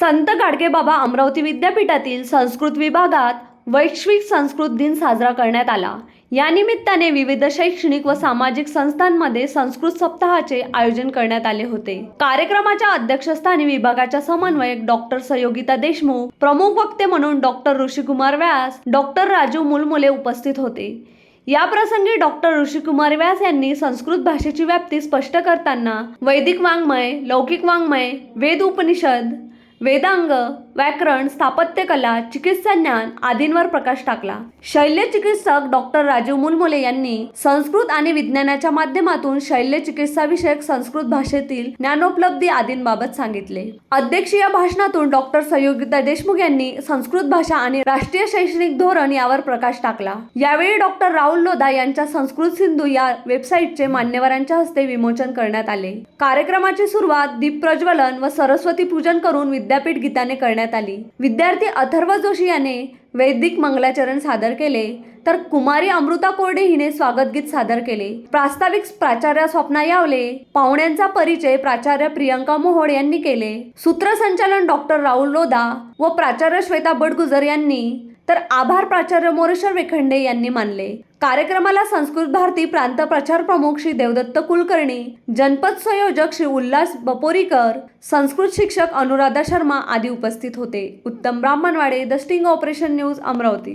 संत गाडगेबाबा अमरावती विद्यापीठातील संस्कृत विभागात वैश्विक संस्कृत दिन साजरा करण्यात आला. या निमित्ताने विविध शैक्षणिक व सामाजिक संस्थांमध्ये संस्कृत सप्ताहाचे आयोजन करण्यात आले होते. कार्यक्रमाच्या अध्यक्षस्थानी विभागाच्या समन्वयक डॉक्टर सहयोगिता देशमुख प्रमुख वक्ते म्हणून डॉक्टर ऋषिकुमार व्यास डॉक्टर राजू मुलमुले उपस्थित होते. या प्रसंगी डॉक्टर ऋषिकुमार व्यास यांनी संस्कृत भाषेची व्याप्ती स्पष्ट करताना वैदिक वाङ्मय लौकिक वाङ्मय वेद उपनिषद वेदांग व्याकरण स्थापत्यकला चिकित्सा ज्ञान आदींवर प्रकाश टाकला. शल्य चिकित्सक डॉक्टर राजीव मुलमुले यांनी संस्कृत आणि विज्ञानाच्या माध्यमातून शल्य चिकित्सा विषयक संस्कृत भाषेतील ज्ञानोपलब्धी आदींबाबत सांगितले. अध्यक्षीय भाषणातून डॉक्टर संयोगिता देशमुख यांनी संस्कृत भाषा आणि राष्ट्रीय शैक्षणिक धोरण यावर प्रकाश टाकला. यावेळी डॉक्टर राहुल लोधा यांच्या संस्कृत सिंधू या वेबसाईटचे मान्यवरांच्या हस्ते विमोचन करण्यात आले. कार्यक्रमाची सुरुवात दीप प्रज्वलन व सरस्वती पूजन करून विद्यापीठ गीताने करण्यात आली. विद्यार्थी अथर्व जोशी याने वैदिक मंगलाचरण सादर केले तर कुमारी अमृता कोरडे हिने स्वागत गीत सादर केले. प्रास्ताविक प्राचार्य स्वप्ना यावले पाहुण्यांचा परिचय प्राचार्य प्रियंका मोहोळ यांनी केले. सूत्रसंचालन डॉक्टर राहुल लोधा व प्राचार्य श्वेता बडगुजर यांनी तर आभार प्राचार्य मोरेश्वर वेखंडे यांनी मानले. कार्यक्रमाला संस्कृत भारती प्रांत प्रचार प्रमुख श्री देवदत्त कुलकर्णी जनपद संयोजक श्री उल्हास बपोरीकर संस्कृत शिक्षक अनुराधा शर्मा आदी उपस्थित होते. Uttam Brahmanwade the sting operation news Amravati.